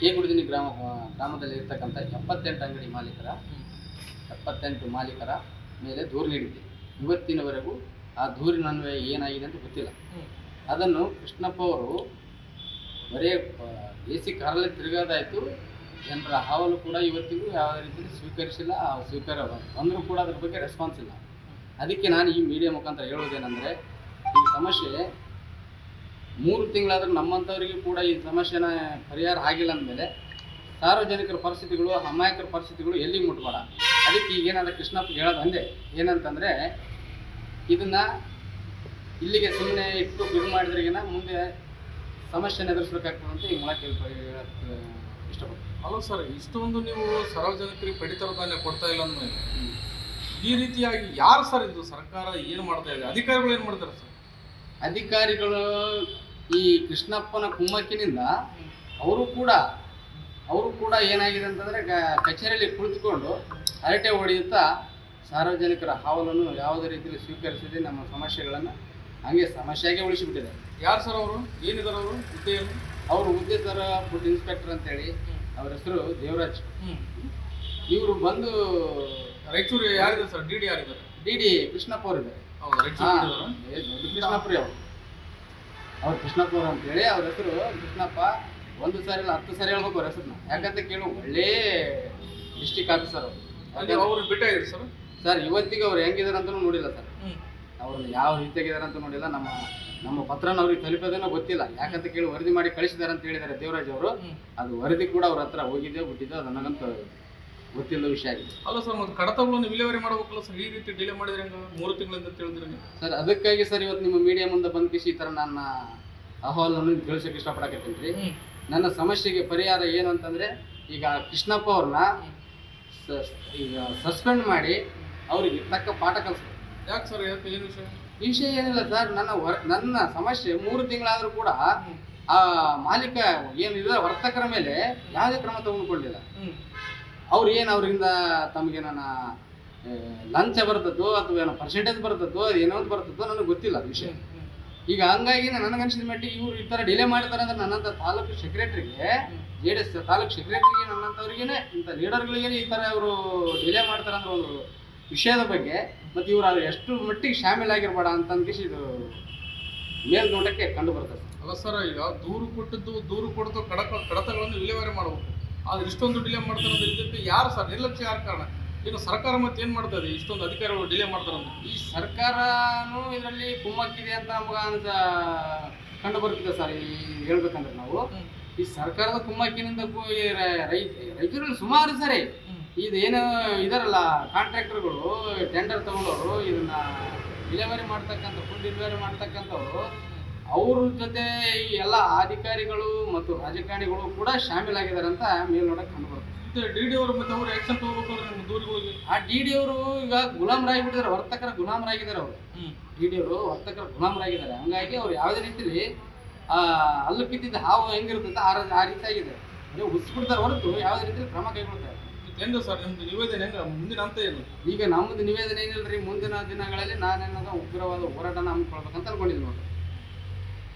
ಕೇಗುಡಿದಿನಿ ಗ್ರಾಮ, ಗ್ರಾಮದಲ್ಲಿ ಇರ್ತಕ್ಕಂಥ ಎಪ್ಪತ್ತೆಂಟು ಅಂಗಡಿ ಮಾಲೀಕರ, ಎಪ್ಪತ್ತೆಂಟು ಮಾಲೀಕರ ಮೇಲೆ ದೂರು ನೀಡಿದ್ದೆ. ಇವತ್ತಿನವರೆಗೂ ಆ ದೂರಿನನ್ವಯ ಏನಾಗಿದೆ ಅಂತ ಗೊತ್ತಿಲ್ಲ. ಅದನ್ನು ಕೃಷ್ಣಪ್ಪ ಅವರು ಬರೇ ಎ ಸಿ ಕಾರಲ್ಲಿ ತಿರುಗೋದಾಯಿತು ಜನರ ಹಾವಲು ಕೂಡ ಇವತ್ತಿಗೂ ಯಾವ ರೀತಿಯಲ್ಲಿ ಸ್ವೀಕರಿಸಿಲ್ಲ. ಸ್ವೀಕಾರ ಅಂದರೂ ಕೂಡ ಅದ್ರ ಬಗ್ಗೆ ರೆಸ್ಪಾನ್ಸ್ ಇಲ್ಲ. ಅದಕ್ಕೆ ನಾನು ಈ ಮೀಡಿಯಾ ಮುಖಾಂತರ ಹೇಳೋದೇನೆಂದರೆ ಈ ಸಮಸ್ಯೆ ಮೂರು ತಿಂಗಳಾದರೂ ನಮ್ಮಂಥವ್ರಿಗೂ ಕೂಡ ಈ ಸಮಸ್ಯೆನ ಪರಿಹಾರ ಆಗಿಲ್ಲ ಅಂದಮೇಲೆ ಸಾರ್ವಜನಿಕರ ಪರಿಸ್ಥಿತಿಗಳು ಅಮಾಯಕರ ಪರಿಸ್ಥಿತಿಗಳು ಎಲ್ಲಿಗೆ ಮುಟ್ಬೇಡ ಅದಕ್ಕೆ ಈಗ ಏನಾದ್ರೆ ಕೃಷ್ಣಪ್ಪ ಹೇಳೋದು ಅಂದೆ ಏನಂತಂದರೆ ಇದನ್ನು ಇಲ್ಲಿಗೆ ಸುಮ್ಮನೆ ಇಟ್ಟು ಇದು ಮಾಡಿದ್ರಿಗಿನ ಮುಂದೆ ಸಮಸ್ಯೆನ ಎದುರಿಸ್ಬೇಕಾಗ್ತದೆ ಅಂತ ಈ ಮೂಲಕ ಇಷ್ಟಪಡ್ತೀನಿ. ಅಲ್ಲ ಸರ್ ಇಷ್ಟೊಂದು ನೀವು ಸಾರ್ವಜನಿಕರಿಗೆ ಪಡಿತರ ಧಾನ್ಯ ಕೊಡ್ತಾ ಇಲ್ಲ ಅಂದಮೇಲೆ ಈ ರೀತಿಯಾಗಿ ಯಾರು ಸರ್ ಇದು ಸರ್ಕಾರ ಏನು ಮಾಡ್ತಾ ಇದೆ? ಅಧಿಕಾರಿಗಳು ಏನು ಮಾಡ್ತಾರೆ ಸರ್? ಅಧಿಕಾರಿಗಳು ಈ ಕೃಷ್ಣಪ್ಪನ ಕುಮ್ಮಕ್ಕಿನಿಂದ ಅವರು ಕೂಡ ಅವರು ಕೂಡ ಏನಾಗಿದೆ ಅಂತಂದರೆ ಕಚೇರಿಯಲ್ಲಿ ಕುಳಿತುಕೊಂಡು ಹರಟೆ ಹೊಡೆಯುತ್ತಾ ಸಾರ್ವಜನಿಕರ ಹಾವಲನ್ನು ಯಾವುದೇ ರೀತಿಯಲ್ಲಿ ಸ್ವೀಕರಿಸಿದೆ ನಮ್ಮ ಸಮಸ್ಯೆಗಳನ್ನು ಹಾಗೆ ಸಮಸ್ಯೆಯಾಗೆ ಉಳಿಸಿಬಿಟ್ಟಿದ್ದಾರೆ. ಯಾರು ಸರ್ ಅವರು? ಏನಿದ್ದಾರೆ ಅವರು? ಹುದ್ದೆಯಲ್ಲಿ ಅವರು ಹುದ್ದೆ ಥರ ಫುಡ್ ಇನ್ಸ್ಪೆಕ್ಟರ್ ಅಂತೇಳಿ ಅವ್ರ ಹೆಸರು ದೇವರಾಜ್. ಇವರು ಬಂದು ರಾಯಚೂರು ಯಾರಿದ್ದಾರೆ ಸರ್? ಡಿ ಡಿ ಯಾರಿದ್ದಾರೆ? ಡಿ ಡಿ ಕೃಷ್ಣಪ್ಪ ಅವರಿದ್ದಾರೆ. ದೊಡ್ಡ ಕೃಷ್ಣಪ್ಪರಿ ಅವರು. ಅವ್ರು ಕೃಷ್ಣಪ್ಪ ಅಂತ ಅಂತೇಳಿ ಅವ್ರ ಹೆಸರು ಕೃಷ್ಣಪ್ಪ. ಒಂದು ಸಾರಿ ಇಲ್ಲ ಹತ್ತು ಸಾರಿ ಹೇಳ್ಬೇಕು ಅವ್ರ ಹೆಸರನ್ನ. ಯಾಕಂತ ಕೇಳು ಒಳ್ಳೆ ಡಿಸ್ಟಿಕ್ ಆಫೀಸರ್ ಅವರು. ಅವ್ರು ಬಿಟ್ಟಾಗಿದ್ರು ಸರ್? ಸರ್ ಇವತ್ತಿಗೆ ಅವ್ರು ಹೆಂಗಿದಾರೆ ಅಂತಲೂ ನೋಡಿಲ್ಲ ಸರ್. ಅವ್ರನ್ನ ಯಾವ ರೀತಿಯಾಗಿದ್ದಾರೆ ಅಂತ ನೋಡಿಲ್ಲ. ನಮ್ಮ ನಮ್ಮ ಪತ್ರನ ಅವ್ರಿಗೆ ತಲುಪೋದೇನೋ ಗೊತ್ತಿಲ್ಲ. ಯಾಕಂತ ಕೇಳಿ ವರದಿ ಮಾಡಿ ಕಳಿಸಿದ್ದಾರೆ ಅಂತ ಹೇಳಿದ್ದಾರೆ ದೇವರಾಜ್ ಅವರು. ಅದು ವರದಿ ಕೂಡ ಅವ್ರ ಹತ್ರ ಹೋಗಿದ್ದೆ ಬಿಟ್ಟಿದ್ದೆ ಅದು ನನಗಂತೂ ಗೊತ್ತಿಲ್ಲ ವಿಷಯ ಆಗಿದೆ. ಅಲ್ಲ ಸರ್ ಒಂದು ಕಡತಗಳನ್ನು ವಿಲೇವಾರಿ ಮಾಡಬೇಕಲ್ಲ ಸರ್? ಈ ರೀತಿ ಡಿಲೇ ಮಾಡಿದ್ರೆ ಹೆಂಗ? ಮೂರು ತಿಂಗಳಿಂದ ತಿಳಿದ್ರಿ ನೀವು. ಸರ್ ಅದಕ್ಕಾಗಿ ಸರ್ ಇವತ್ತು ನಿಮ್ಮ ಮೀಡಿಯಾ ಮುಂದೆ ಬಂದು ಕಿಸಿ ಈ ಥರ ನನ್ನ ಅಹವಾಲನ್ನು ತಿಳಿಸೋಕೆ ಇಷ್ಟಪಡಕತ್ತೀನಿ. ರೀ ನನ್ನ ಸಮಸ್ಯೆಗೆ ಪರಿಹಾರ ಏನು ಅಂತಂದರೆ ಈಗ ಕೃಷ್ಣಪ್ಪ ಅವ್ರನ್ನ ಈಗ ಸಸ್ಪೆಂಡ್ ಮಾಡಿ ಅವರಿಗೆ ತಕ್ಕ ಪಾಠ ಕಲಿಸ್ಬೇಕು. ಯಾಕೆ ಸರ್ ಏನು ವಿಷಯ? ಈ ವಿಷಯ ಏನಿಲ್ಲ ಸರ್ ನನ್ನ ವರ್ ನನ್ನ ಸಮಸ್ಯೆ ಮೂರು ತಿಂಗಳಾದರೂ ಕೂಡ ಆ ಮಾಲೀಕ ಏನಿದೆ ವರ್ತಕರ ಮೇಲೆ ಯಾವುದೇ ಕ್ರಮ ತಗೊಂಡ್ಕೊಂಡಿಲ್ಲ ಅವ್ರು ಏನು ಅವರಿಂದ ತಮಗೆ ನನ್ನ ಲಂಚ ಬರ್ತದೋ ಅಥವಾ ಏನೋ ಪರ್ಸೆಂಟೇಜ್ ಬರ್ತದೋ, ಏನೋ ಒಂದು ಬರ್ತದೋ ನನಗೆ ಗೊತ್ತಿಲ್ಲ ಅದು ವಿಷಯ. ಈಗ ಹಂಗಾಗಿ ನನಗನ್ಸಿದ ಮಟ್ಟಿಗೆ ಇವ್ರು ಈ ಥರ ಡಿಲೇ ಮಾಡ್ತಾರೆ ಅಂದ್ರೆ ನನ್ನಂಥ ತಾಲೂಕು ಸೆಕ್ರೆಟ್ರಿಗೆ ಜೆ ಡಿ ಎಸ್ ತಾಲೂಕು ಸೆಕ್ರೆಟ್ರಿಗೆ ನನ್ನಂಥವ್ರಿಗೇನೆ ಇಂಥ ಲೀಡರ್ಗಳಿಗೇನೆ ಈ ಥರ ಇವರು ಡಿಲೇ ಮಾಡ್ತಾರೆ ಅಂದ್ರೆ ಒಂದು ವಿಷಯದ ಬಗ್ಗೆ, ಮತ್ತು ಇವರು ಅದು ಎಷ್ಟು ಮಟ್ಟಿಗೆ ಶಾಮೀಲಾಗಿರ್ಬೇಡ ಅಂತ ಅನ್ಕಿಸಿ ಇದು ಮೇಲ್ನೋಟಕ್ಕೆ ಕಂಡು ಬರ್ತದೆ. ಅಲ್ಲ ಸರ್, ಈಗ ದೂರು ಕೊಟ್ಟಿದ್ದು ದೂರು ಕೊಡ್ತು ಕಡತ, ಕಡತಗಳನ್ನು ವಿಲೇವಾರಿ ಮಾಡಬೇಕು. ಆದ್ರೆ ಇಷ್ಟೊಂದು ಡಿಲೇ ಮಾಡ್ತಾರೆ ಅಂದ್ರೆ ಇದಕ್ಕೆ ಯಾರು ಸರ್ ನಿರ್ಲಕ್ಷ್ಯ ಯಾರು ಕಾರಣ? ಏನು ಸರ್ಕಾರ ಮತ್ತೆ ಏನು ಮಾಡ್ತಾರೆ ಇಷ್ಟೊಂದು ಅಧಿಕಾರಿಗಳು ಡಿಲೇ ಮಾಡ್ತಾರೆ ಅಂತ ಈ ಸರ್ಕಾರನೂ ಇದರಲ್ಲಿ ಕುಮ್ಮಕ್ಕಿದೆ ಅಂತ ನಮ್ಗೆ ಅಂತ ಕಂಡು ಬರ್ತಿದೆ ಸರ್ ಈ ಹೇಳ್ಬೇಕಂದ್ರೆ ನಾವು. ಈ ಸರ್ಕಾರದ ಕುಮ್ಮಕ್ಕಿನಿಂದ ರೈತರು ರೈತರಲ್ಲಿ ಸುಮಾರು ಸರಿ. ಇದೇನು ಇದಾರಲ್ಲ ಕಾಂಟ್ರಾಕ್ಟರ್ಗಳು ಟೆಂಡರ್ ತಗೊಂಡವರು ಇದನ್ನ ಡಿಲೆವರಿ ಮಾಡ್ತಕ್ಕಂಥ ಫುಡ್ ಡೆಲಿವರಿ ಮಾಡ್ತಕ್ಕಂಥವ್ರು ಅವ್ರ ಜೊತೆ ಈ ಎಲ್ಲ ಅಧಿಕಾರಿಗಳು ಮತ್ತು ರಾಜಕಾರಣಿಗಳು ಕೂಡ ಶಾಮೀಲಾಗಿದ್ದಾರೆ ಅಂತ ಮೇಲ್ನೋಟಕ್ಕೆ ಕಂಡು ಬರ್ತದೆ ಡಿ ಡಿ ಅವರು ಮತ್ತೆ ಅವರು ಆಕ್ಷನ್ ತಗೋಬೇಕಾದ್ರೆ ನಿಮ್ಮ ದೂರುಗಳಿಗೆ ಆ ಡಿ ಡಿ ಅವರು ಈಗ ಗುಲಾಮರಾಗಿಬಿಟ್ಟಿದ್ದಾರೆ ವರ್ತಕರ ಗುಲಾಮರಾಗಿದ್ದಾರೆ ಅವರು. ಡಿ ಡಿ ಅವರು ವರ್ತಕರ ಗುಲಾಮರಾಗಿದ್ದಾರೆ. ಹಂಗಾಗಿ ಅವ್ರು ಯಾವುದೇ ರೀತಿಲಿ ಆ ಹಲ್ಲು ಕಿತ್ತಿದ್ದ ಹಾವು ಹೆಂಗಿರುತ್ತೆ ಆ ಆ ರೀತಿ ಆಗಿದೆ. ನೀವು ಉಸ್ಬಿಡ್ತಾರೆ ಹೊರತು ಯಾವುದೇ ರೀತಿಯಲ್ಲಿ ಕ್ರಮ ಕೈಗೊಳ್ತಾರೆ ಎಂದು ಹೆಂಗ ಸರ್ ನಿಮ್ದು ನಿವೇದನೆ ಹೆಂಗ? ಮುಂದಿನ ಅಂತ ಏನು? ಈಗ ನಮ್ಮದು ನಿವೇದನೆ ಏನಿಲ್ಲ ರೀ ಮುಂದಿನ ದಿನಗಳಲ್ಲಿ ನಾನೇನಾದ್ರೂ ಉಗ್ರವಾದ ಹೋರಾಟನ ಹಮ್ಮಿಕೊಳ್ಬೇಕಂತ ಅನ್ಕೊಂಡಿದ್ದೀನಿ ನೋಡಿ